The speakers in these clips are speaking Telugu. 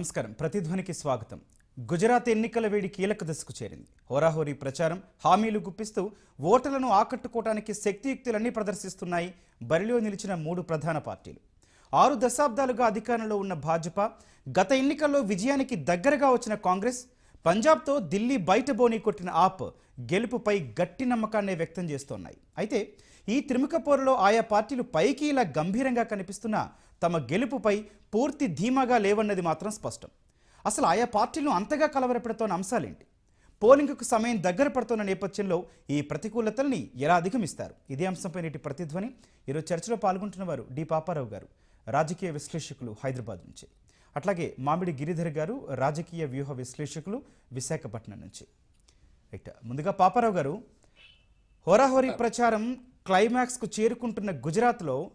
నమస్కారం. ప్రతిధ్వనికి స్వాగతం. గుజరాత్ ఎన్నికల వేడి కీలక దశకు చేరింది. హోరాహోరీ ప్రచారం హామీలు గుప్పిస్తూ ఓటర్లను ఆకట్టుకోవటానికి శక్తియుక్తులన్నీ ప్రదర్శిస్తున్నాయి. బరిలో నిలిచిన మూడు ప్రధాన పార్టీలు. ఆరు దశాబ్దాలుగా అధికారంలో ఉన్న భాజపా గత ఎన్నికల్లో విజయానికి దగ్గరగా వచ్చిన కాంగ్రెస్ పంజాబ్తో ఢిల్లీ బయట బోని కొట్టిన ఆప్ గెలుపుపై గట్టి నమ్మకాన్ని వ్యక్తం చేస్తున్నాయి అయితే ఈ త్రిముఖ పోరులో ఆయా పార్టీలు పైకి ఇలా గంభీరంగా కనిపిస్తున్నా తమ గెలుపుపై పూర్తి ధీమాగా లేవన్నది మాత్రం స్పష్టం. అసలు ఆయా పార్టీలు అంతగా కలవరపెడుతోన్న అంశాలేంటి? పోలింగ్కు సమయం దగ్గర పడుతున్న నేపథ్యంలో ఈ ప్రతికూలతల్ని ఎలా అధిగమిస్తారు? ఇదే అంశంపై నేటి ప్రతిధ్వని. ఈరోజు చర్చలో పాల్గొంటున్న వారు డి. పాపారావు గారు రాజకీయ విశ్లేషకులు హైదరాబాద్ నుంచి. అట్లాగే మామిడి గిరిధర్ గారు రాజకీయ వ్యూహ విశ్లేషకులు విశాఖపట్నం నుంచి. రైట్ ముందుగా పాపారావు గారు హోరాహోరీ ప్రచారం క్లైమాక్స్కు చేరుకుంటున్న గుజరాత్లో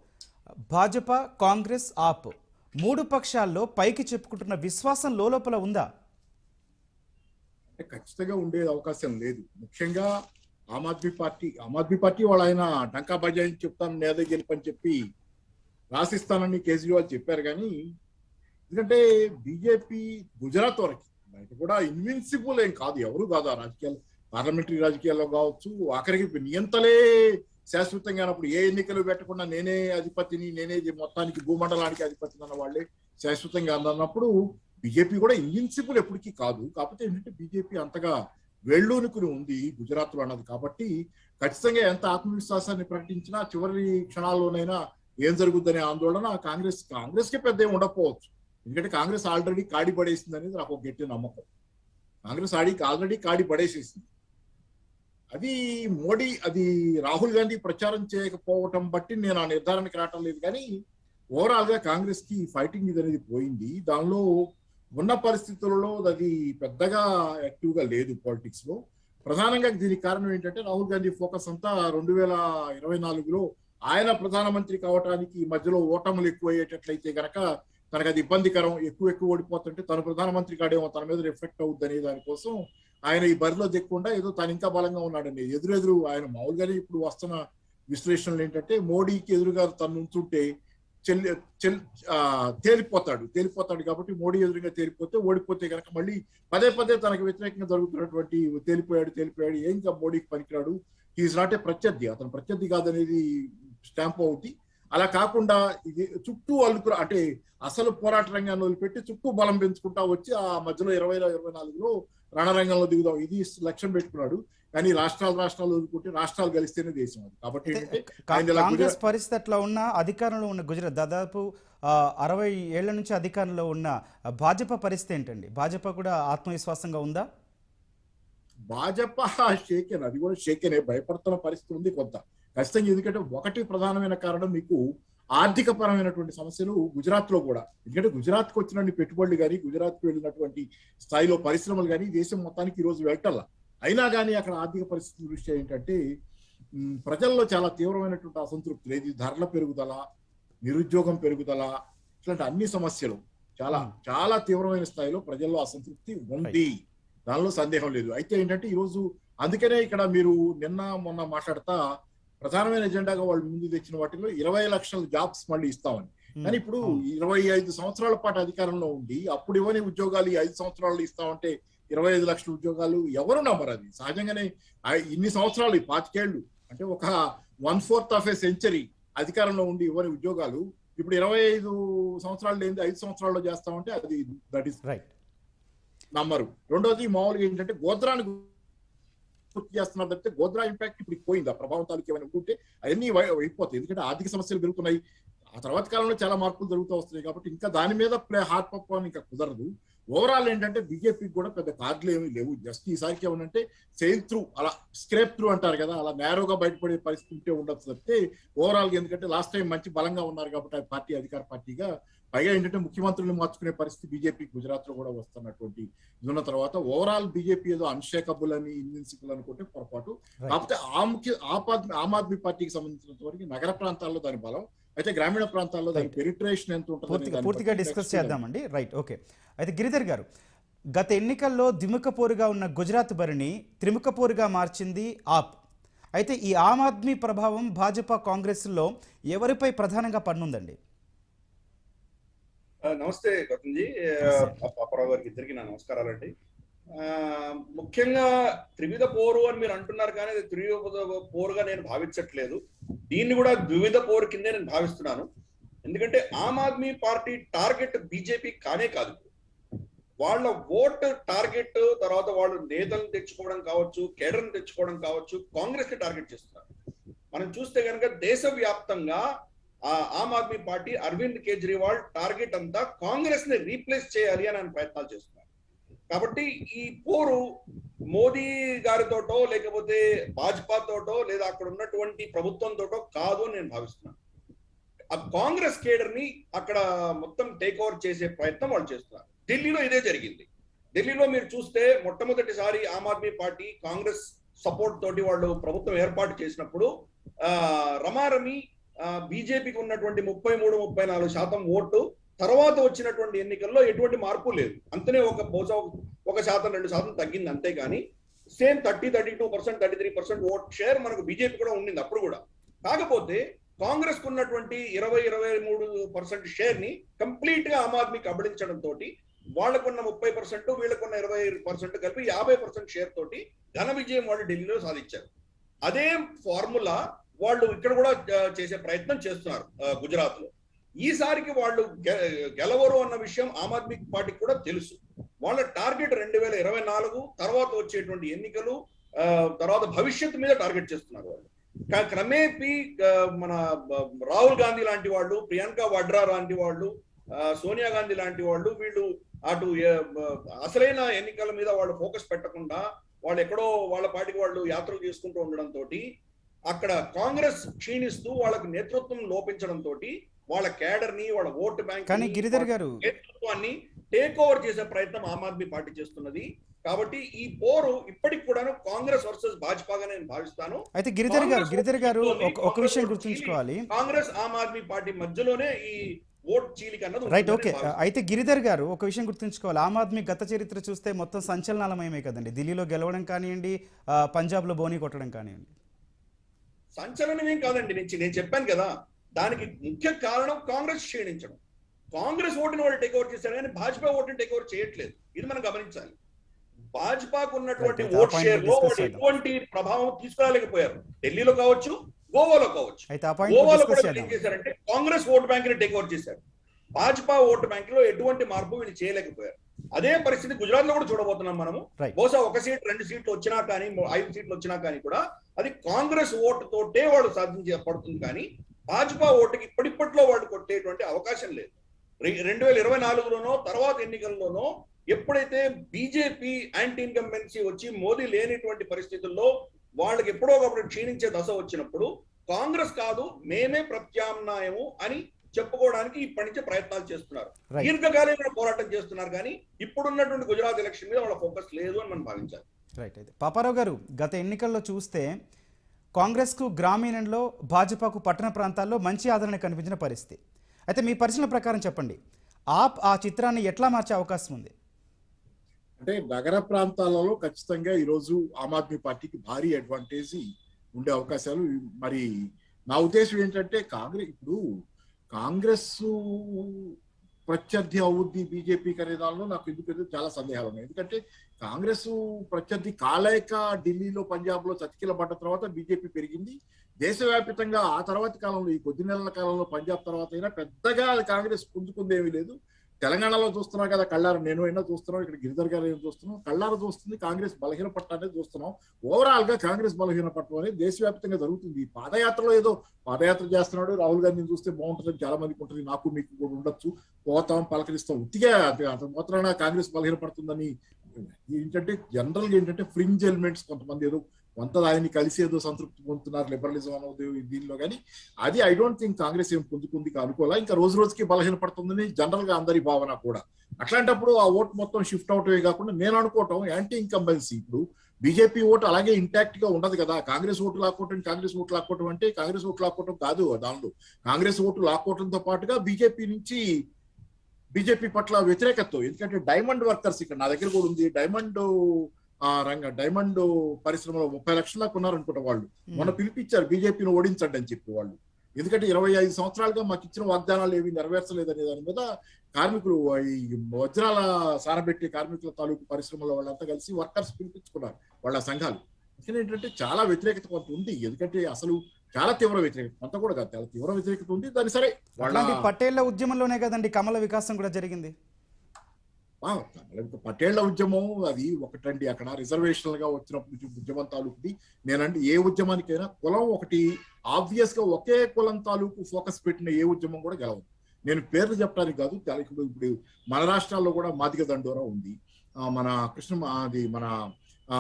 భాజపా కాంగ్రెస్ ఆప్. మూడు పక్షాల్లో పైకి చెప్పుకుంటున్న విశ్వాసం లోపల ఉందా? ఖచ్చితంగా ఉండే అవకాశం లేదు. ముఖ్యంగా ఆమ్ ఆద్మీ పార్టీ ఆమ్ ఆద్మీ పార్టీ వాళ్ళు ఆయన డంకా బజాయించి చెప్తాను నేదే గెలుపని చెప్పి రాసిస్తానని కేజ్రీవాల్ చెప్పారు కానీ ఎందుకంటే బీజేపీ గుజరాత్ వరకు బయట కూడా ఇన్విన్సిబుల్ ఏం కాదు ఎవరు కాదు ఆ రాజకీయాలు. పార్లమెంటరీ రాజకీయాల్లో కావచ్చు ఆఖరికి నియంతలే శాశ్వతంగా అన్నప్పుడు ఏ ఎన్నికలు పెట్టకుండా నేనే అధిపతిని నేనే మొత్తానికి భూమండలానికి అధిపతిని అన్న వాళ్ళే శాశ్వతంగా అన్నప్పుడు బీజేపీ కూడా ఇన్విన్సిబుల్ ఎప్పటికీ కాదు. కాకపోతే ఏంటంటే బీజేపీ అంతగా వెళ్ళూనుకుని ఉంది గుజరాత్లో అన్నది. కాబట్టి ఖచ్చితంగా ఎంత ఆత్మవిశ్వాసాన్ని ప్రకటించినా చివరి క్షణాల్లోనైనా ఏం జరుగుద్దనే ఆందోళన కాంగ్రెస్ కాంగ్రెస్కి పెద్ద ఏం ఉండకపోవచ్చు. ఎందుకంటే కాంగ్రెస్ ఆల్రెడీ కాడి పడేసింది అనేది నాకు ఒక గట్టి నమ్మకం. కాంగ్రెస్ ఆడి ఆల్రెడీ కాడి పడేసేసింది. అది మోడీ అది రాహుల్ గాంధీ ప్రచారం చేయకపోవటం బట్టి నేను ఆ నిర్ధారణకి రావటం లేదు. కానీ ఓవరాల్గా కాంగ్రెస్కి ఫైటింగ్ ఇది అనేది పోయింది. దానిలో ఉన్న పరిస్థితులలో అది పెద్దగా యాక్టివ్గా లేదు పాలిటిక్స్లో ప్రధానంగా దీనికి కారణం ఏంటంటే రాహుల్ గాంధీ ఫోకస్ అంతా రెండు వేల ఇరవై నాలుగులో ఆయన ప్రధానమంత్రి కావటానికి ఈ మధ్యలో ఓటములు ఎక్కువ అయ్యేటట్లయితే గనక తనకు అది ఇబ్బందికరం ఎక్కువ ఎక్కువ ఓడిపోతుంటే తను ప్రధానమంత్రి కాడేమో తన మీద రిఫ్లెక్ట్ అవుద్ది అనే దానికోసం ఆయన ఈ బరిలో దిక్కుండా ఏదో తను ఇంకా బలంగా ఉన్నాడండి. ఎదురెదురు ఆయన మామూలుగానే ఇప్పుడు వస్తున్న విశ్లేషణలు ఏంటంటే మోడీకి ఎదురుగా తను ఉంచుంటే చెల్లి చెల్ ఆ, తేలిపోతాడు. తేలిపోతాడు కాబట్టి మోడీ ఎదురుగా తేలిపోతే ఓడిపోతే కనుక మళ్ళీ పదే పదే తనకు వ్యతిరేకంగా జరుగుతున్నటువంటి తేలిపోయాడు తేలిపోయాడు ఏం ఇంకా మోడీకి పనికిరాడు. ఈజ్ నాట్ ఏ ప్రత్యర్థి. అతను ప్రత్యర్థి కాదనేది స్టాంప్ అవుతుంది అలా కాకుండా ఇది చుట్టూ అల్లుకురా అంటే అసలు పోరాట రంగాన్ని వదిలిపెట్టి చుట్టూ బలం పెంచుకుంటా వచ్చి ఆ మధ్యలో ఇరవై ఇరవై నాలుగులో రణరంగంలో దిగుదాం. ఇది లక్ష్యం పెట్టుకున్నాడు. కానీ రాష్ట్రాలు రాష్ట్రాలు వదులుకుంటే రాష్ట్రాలు కలిస్తేనే దేశం అది. కాబట్టి కాంగ్రెస్ పరిస్థితి అట్లా ఉన్న అధికారంలో ఉన్న గుజరాత్ దాదాపు అరవై ఏళ్ళ నుంచి అధికారంలో ఉన్న భాజపా పరిస్థితి ఏంటండి? భాజపా కూడా ఆత్మవిశ్వాసంగా ఉందా? భాజపా షేకెన్? అది కూడా షేకెనే. భయపడుతున్న పరిస్థితి ఉంది కొంత. ఖచ్చితంగా ఎందుకంటే ఒకటి ప్రధానమైన కారణం మీకు ఆర్థిక పరమైనటువంటి సమస్యలు గుజరాత్లో కూడా. ఎందుకంటే గుజరాత్కు వచ్చిన పెట్టుబడులు కానీ గుజరాత్కు వెళ్ళినటువంటి స్థాయిలో పరిశ్రమలు కానీ దేశం మొత్తానికి ఈ రోజు వెళ్ళటల్లా అయినా కానీ అక్కడ ఆర్థిక పరిస్థితి దృష్ట్యా ఏంటంటే ప్రజల్లో చాలా తీవ్రమైనటువంటి అసంతృప్తి లేదు. ధరల పెరుగుదల నిరుద్యోగం పెరుగుదల ఇట్లాంటి అన్ని సమస్యలు చాలా. చాలా తీవ్రమైన స్థాయిలో ప్రజల్లో అసంతృప్తి ఉంది. దానిలో సందేహం లేదు. అయితే ఏంటంటే ఈ రోజు అందుకనే ఇక్కడ మీరు నిన్న మొన్న మాట్లాడతా ప్రధానమైన ఎజెండాగా వాళ్ళు ముందు తెచ్చిన వాటిలో ఇరవై లక్షల జాబ్స్ మళ్ళీ ఇస్తామని. కానీ ఇప్పుడు. ఇరవై ఐదు సంవత్సరాల పాటు అధికారంలో ఉండి అప్పుడు ఇవ్వని ఉద్యోగాలు ఈ ఐదు సంవత్సరాలు ఇస్తామంటే ఇరవై ఐదు లక్షల ఉద్యోగాలు ఎవరు నమ్మరు అది? సహజంగానే ఇన్ని సంవత్సరాలు ఈ పాతికేళ్ళు అంటే ఒక one fourth of a century అధికారంలో ఉండి ఇవ్వని ఉద్యోగాలు ఇప్పుడు ఇరవై ఐదు సంవత్సరాలు లేని ఐదు సంవత్సరాల్లో చేస్తామంటే అది దట్ ఈస్ రైట్ నమ్మరు. రెండోది మామూలుగా ఏంటంటే గోద్రాన్ని పూర్తి చేస్తున్నారు తప్పితే గోద్రా ఇంపాక్ట్ ఇప్పుడు పోయింది. ఆ ప్రభావం తాలూకు ఏమైనా ఉంటే అవన్నీ అయిపోతాయి. ఎందుకంటే ఆర్థిక సమస్యలు పెరుగుతున్నాయి. ఆ తర్వాత కాలంలో చాలా మార్పులు జరుగుతూ వస్తున్నాయి కాబట్టి ఇంకా దాని మీద ప్లే హార్ట్ పప్ ఇంకా కుదరదు. ఓవరాల్ ఏంటంటే బీజేపీకి కూడా పెద్ద కార్డులు ఏమీ లేవు. జస్ట్ ఈసారికి ఏమంటే సెయిల్ త్రూ అలా స్క్రేప్ త్రూ అంటారు కదా అలా నేరోగా బయటపడే పరిస్థితి ఉంటే ఉండదు తప్పితే ఓవరాల్ ఎందుకంటే లాస్ట్ టైం మంచి బలంగా ఉన్నారు కాబట్టి ఆ పార్టీ అధికార పార్టీగా పైగా ఏంటంటే ముఖ్యమంత్రులు మార్చుకునే పరిస్థితి బీజేపీ గుజరాత్లో కూడా వస్తున్నటువంటి ఇది ఉన్న తర్వాత ఓవరాల్ బీజేపీ ఏదో అన్షేకబుల్ అని ఇన్విన్సిబుల్ అనుకుంటే పొరపాటు. కాకపోతే ఆ ముఖ్య ఆప్ ఆద్మీ ఆమ్ ఆద్మీ పార్టీకి సంబంధించినంత వరకు నగర ప్రాంతాల్లో దాని బలం అయితే గ్రామీణ ప్రాంతాల్లో దాని. పెరిట్రేషన్ ఎంత ఉంటుంది పూర్తిగా డిస్కస్ చేద్దామండి. రైట్ ఓకే అయితే గిరిధర్ గారు గత ఎన్నికల్లో ద్విముఖ పోరుగా ఉన్న గుజరాత్ బరిని త్రిముఖ పోరుగా మార్చింది ఆప్. అయితే ఈ ఆమ్ ఆద్మీ ప్రభావం భాజపా కాంగ్రెస్లో ఎవరిపై ప్రధానంగా పన్నుందండి? నమస్తే గౌతమ్జీ. అప్పారావు గారికి ఇద్దరికి నా నమస్కారాలండి. ఆ, ముఖ్యంగా త్రివిధ పోరు అని మీరు అంటున్నారు కానీ త్రివిధ పోరుగా నేను భావించట్లేదు. దీన్ని కూడా ద్వివిధ పోరు కిందే నేను భావిస్తున్నాను. ఎందుకంటే Aam Aadmi party target BJP కానే కాదు. వాళ్ళ ఓట్ టార్గెట్ తర్వాత వాళ్ళు నేతలను తెచ్చుకోవడం కావచ్చు కేడర్ని తెచ్చుకోవడం కావచ్చు కాంగ్రెస్ని టార్గెట్ చేస్తున్నారు. మనం చూస్తే కనుక దేశవ్యాప్తంగా ఆమ్ ఆద్మీ పార్టీ అరవింద్ కేజ్రీవాల్ టార్గెట్ అంతా కాంగ్రెస్ని రీప్లేస్ చేయాలి అని ఆయన ప్రయత్నాలు చేస్తున్నారు. కాబట్టి ఈ పోరు మోదీ గారితోటో లేకపోతే భాజపా తోటో లేదా అక్కడ ఉన్నటువంటి ప్రభుత్వంతోటో కాదు అని నేను భావిస్తున్నాను. ఆ కాంగ్రెస్ కేడర్ని అక్కడ మొత్తం టేక్ ఓవర్ చేసే ప్రయత్నం వాళ్ళు చేస్తున్నారు. ఢిల్లీలో ఇదే జరిగింది. ఢిల్లీలో మీరు చూస్తే మొట్టమొదటిసారి ఆమ్ ఆద్మీ పార్టీ కాంగ్రెస్ సపోర్ట్ తోటి వాళ్ళు ప్రభుత్వం ఏర్పాటు చేసినప్పుడు రమారమి బీజేపీకి ఉన్నటువంటి ముప్పై మూడు ముప్పై నాలుగు శాతం ఓటు తర్వాత వచ్చినటువంటి ఎన్నికల్లో ఎటువంటి మార్పు లేదు. అంతనే ఒక బహుశా ఒక శాతం రెండు శాతం తగ్గింది అంతే కానీ same thirty thirty two percent thirty three percent vote share మనకు బీజేపీ కూడా ఉండింది అప్పుడు కూడా. కాకపోతే కాంగ్రెస్కు ఉన్నటువంటి ఇరవై ఇరవై మూడు పర్సెంట్ షేర్ని కంప్లీట్గా ఆమ్ ఆద్మీకి అబడించడం తోటి వాళ్ళకున్న ముప్పై పర్సెంట్ వీళ్ళకున్న ఇరవై పర్సెంట్ కలిపి యాభై పర్సెంట్ షేర్ తోటి ఘన విజయం వాళ్ళు ఢిల్లీలో సాధించారు. అదే ఫార్ములా వాళ్ళు ఇక్కడ కూడా చేసే ప్రయత్నం చేస్తున్నారు గుజరాత్లో ఈసారికి వాళ్ళు గె- గెలవరు అన్న విషయం ఆమ్ ఆద్మీ పార్టీకి కూడా తెలుసు. వాళ్ళ టార్గెట్ రెండు వేల ఇరవై నాలుగు తర్వాత వచ్చేటువంటి ఎన్నికలు తర్వాత భవిష్యత్తు మీద టార్గెట్ చేస్తున్నారు వాళ్ళు. క్రమేపీ మన రాహుల్ గాంధీ లాంటి వాళ్ళు ప్రియాంక వడ్రా లాంటి వాళ్ళు సోనియా గాంధీ లాంటి వాళ్ళు వీళ్ళు అటు అసలైన ఎన్నికల మీద వాళ్ళు ఫోకస్ పెట్టకుండా వాళ్ళు ఎక్కడో వాళ్ళ పార్టీకి వాళ్ళు యాత్రలు చేసుకుంటూ ఉండడం తోటి అక్కడ కాంగ్రెస్ క్షీణిస్తూ వాళ్ళకి నేతృత్వం లోపించడం తోటి వాళ్ళ కేడర్ని వాళ్ళ ఓటు బ్యాంక్ కానీ గిరిధర్ గారు నేతృత్వాన్ని టేక్ ఓవర్ చేసే ప్రయత్నం ఆమ్ ఆద్మీ పార్టీ చేస్తున్నది. కాబట్టి ఈ పోరు ఇప్పటికి కూడాను కాంగ్రెస్ వర్సెస్ భాజపాగా నేను భావిస్తాను. అయితే గిరిధర్ గారు గిరిధర్ గారు ఒక విషయం గుర్తుంచుకోవాలి. కాంగ్రెస్ ఆమ్ ఆద్మీ పార్టీ మధ్యలోనే ఈ రైట్ ఓకే. అయితే గిరిధర్ గారు ఒక విషయం గుర్తుంచుకోవాలి. ఆమ్ ఆద్మీ గత చరిత్ర చూస్తే మొత్తం సంచలనాలమయమే కదండి. ఢిల్లీలో గెలవడం కానివ్వండి పంజాబ్లో బోనీ కొట్టడం కానివ్వండి. సంచలనం ఏం కాదండి. నేను నేను చెప్పాను కదా దానికి ముఖ్య కారణం కాంగ్రెస్ క్షీణించడం. కాంగ్రెస్ ఓటుని వాళ్ళు టేక్ ఓవర్ చేశారు కానీ భాజపా ఓటుని టేక్ ఓవర్ చేయట్లేదు. ఇది మనం గమనించాలి. భాజపాకు ఉన్నటువంటి ఓట్ షేర్లో. ఎటువంటి ప్రభావం తీసుకురాలేకపోయారు. ఢిల్లీలో కావచ్చు గోవాలో కావచ్చు. గోవాలో కూడా ఏం చేశారంటే కాంగ్రెస్ ఓటు బ్యాంక్ని టేక్ ఓవర్ చేశారు. భాజపా ఓటు బ్యాంక్లో ఎటువంటి మార్పు వీళ్ళు చేయలేకపోయారు. అదే పరిస్థితి గుజరాత్లో కూడా చూడబోతున్నాం మనము. బహుశా ఒక సీట్ రెండు సీట్లు వచ్చినా కానీ ఐదు సీట్లు వచ్చినా కానీ కూడా అది కాంగ్రెస్ ఓటు తోటే వాళ్ళు సాధించే పడుతుంది కానీ భాజపా ఓటుకి ఇప్పటిప్పట్లో వాళ్ళు కొట్టేటువంటి అవకాశం లేదు. రెండు వేల ఇరవై నాలుగులోనో తర్వాత ఎన్నికల్లోనో ఎప్పుడైతే బీజేపీ యాంటీ ఇన్కంబెన్సీ వచ్చి మోదీ లేనిటువంటి పరిస్థితుల్లో వాళ్ళకి ఎప్పుడో ఒకప్పుడు క్షీణించే దశ వచ్చినప్పుడు కాంగ్రెస్ కాదు మేమే ప్రత్యామ్నాయము అని చెప్పుకోవడానికి ఇప్పటి నుంచే ప్రయత్నాలు చేస్తున్నారు. దీర్ఘకాలిక పోరాటం చేస్తున్నారు కానీ ఇప్పుడున్నటువంటి గుజరాత్ ఎలక్షన్ మీద వాళ్ళ ఫోకస్ లేదు అని మనం భావించాలి. రైట్ అయితే. పాపారావు గారు గత ఎన్నికల్లో చూస్తే కాంగ్రెస్కు గ్రామీణంలో భాజపాకు పట్టణ ప్రాంతాల్లో మంచి ఆదరణ కనిపించిన పరిస్థితి. అయితే మీ పరిశీలన ప్రకారం చెప్పండి. ఆప్ ఆ చిత్రాన్ని ఎట్లా మార్చే అవకాశం ఉంది? అంటే నగర ప్రాంతాలలో ఖచ్చితంగా ఈరోజు ఆమ్ ఆద్మీ పార్టీకి భారీ అడ్వాంటేజ్ ఉండే అవకాశాలు మరి నా ఉద్దేశం ఏంటంటే కాంగ్రెస్ ఇప్పుడు కాంగ్రెస్ ప్రత్యర్థి అవుద్ది బీజేపీకి అనే దానిలో నాకు ఎందుకంటే చాలా సందేహాలు ఉన్నాయి ఎందుకంటే కాంగ్రెస్ ప్రత్యర్థి కాలేక ఢిల్లీలో పంజాబ్లో చతికిల చతికిలబడ్డ తర్వాత బీజేపీ పెరిగింది. దేశవ్యాప్తంగా ఆ తర్వాత కాలంలో ఈ కొద్ది నెలల కాలంలో పంజాబ్ తర్వాత అయినా పెద్దగా కాంగ్రెస్ పుంజుకుందేమీ లేదు. తెలంగాణలో చూస్తున్నాం కదా కళ్ళారు నేను అయినా చూస్తున్నాం ఇక్కడ గిరిధర్ గారు ఏం చూస్తున్నాం. కళ్ళారు చూస్తుంది కాంగ్రెస్ బలహీన పట్టడం అనేది చూస్తున్నాం. ఓవరాల్గా కాంగ్రెస్ బలహీన పట్టడం అనేది దేశవ్యాప్తంగా జరుగుతుంది. ఈ పాదయాత్రలో ఏదో పాదయాత్ర చేస్తున్నాడు రాహుల్ గాంధీని చూస్తే బాగుంటుంది చాలా మందికి ఉంటుంది. నాకు మీకు కూడా ఉండొచ్చు. పోతాం పలకరిస్తాం. ఉత్తిగా అంత మాత్రాన కాంగ్రెస్ బలహీన పడుతుందని ఏంటంటే జనరల్గా ఏంటంటే ఫ్రింజ్ ఎలిమెంట్స్ కొంతమంది ఏదో కొంత ఆయన్ని కలిసి ఏదో సంతృప్తి పొందుతున్నారు లిబరలిజం అనేది దీనిలో కానీ అది ఐ డోంట్ థింక్ కాంగ్రెస్ ఏం పొందుకుంది అనుకోవాలా. ఇంకా రోజు రోజుకి బలహీన పడుతుందని జనరల్గా అందరి భావన కూడా. అట్లాంటప్పుడు ఆ ఓట్ మొత్తం షిఫ్ట్ అవటమే కాకుండా నేను అనుకోవటం యాంటీ ఇన్కంబెన్సీ ఇప్పుడు. బీజేపీ ఓటు అలాగే ఇంటాక్ట్గా ఉండదు కదా. కాంగ్రెస్ ఓటు లాక్కోవటం కాంగ్రెస్ ఓటు లాక్కోవటం అంటే కాంగ్రెస్ ఓటు లాక్కోవటం కాదు దానిలో. కాంగ్రెస్ ఓటు లాక్కోవటంతో పాటుగా బీజేపీ నుంచి బీజేపీ పట్ల వ్యతిరేకత ఎందుకంటే డైమండ్ వర్కర్స్ ఇక్కడ నా దగ్గర కూడా ఉంది. డైమండ్ ఆ రంగ డైమండ్ పరిశ్రమలో ముప్పై లక్షల దాకా ఉన్నారు అనుకుంటా వాళ్ళు మొన్న పిలిపించారు బీజేపీని ఓడించండి అని చెప్పి వాళ్ళు. ఎందుకంటే ఇరవై ఐదు సంవత్సరాలుగా మాకు ఇచ్చిన వాగ్దానాలు ఏవి నెరవేర్చలేదనే దాని మీద కార్మికులు ఈ వజ్రాల సారబెట్టే కార్మికుల తాలూకు పరిశ్రమల వాళ్ళంతా కలిసి వర్కర్స్ పిలిపించుకున్నారు వాళ్ళ సంఘాలు. ఏంటంటే చాలా వ్యతిరేకత కొంత ఉంది. ఎందుకంటే అసలు చాలా తీవ్ర వ్యతిరేకత. కొంత కూడా కాదు చాలా తీవ్ర వ్యతిరేకత ఉంది. దాని సరే వాళ్ళ పటేళ్ళ ఉద్యమంలోనే కదండి కమల వికాసం కూడా జరిగింది. పటేళ్ళ ఉద్యమం అది ఒకటండి అక్కడ రిజర్వేషన్గా వచ్చినప్పుడు నుంచి ఉద్యమం తాలూకుది. నేనంటే ఏ ఉద్యమానికైనా కులం ఒకటి ఆబ్వియస్గా ఒకే కులం తాలూకు ఫోకస్ పెట్టిన ఏ ఉద్యమం కూడా గెలవదు. నేను పేర్లు చెప్పడానికి కాదు ఇప్పుడు ఇప్పుడు మన రాష్ట్రాల్లో కూడా మాదిగ దండోరా ఉంది. ఆ, మన కృష్ణ అది మన ఆ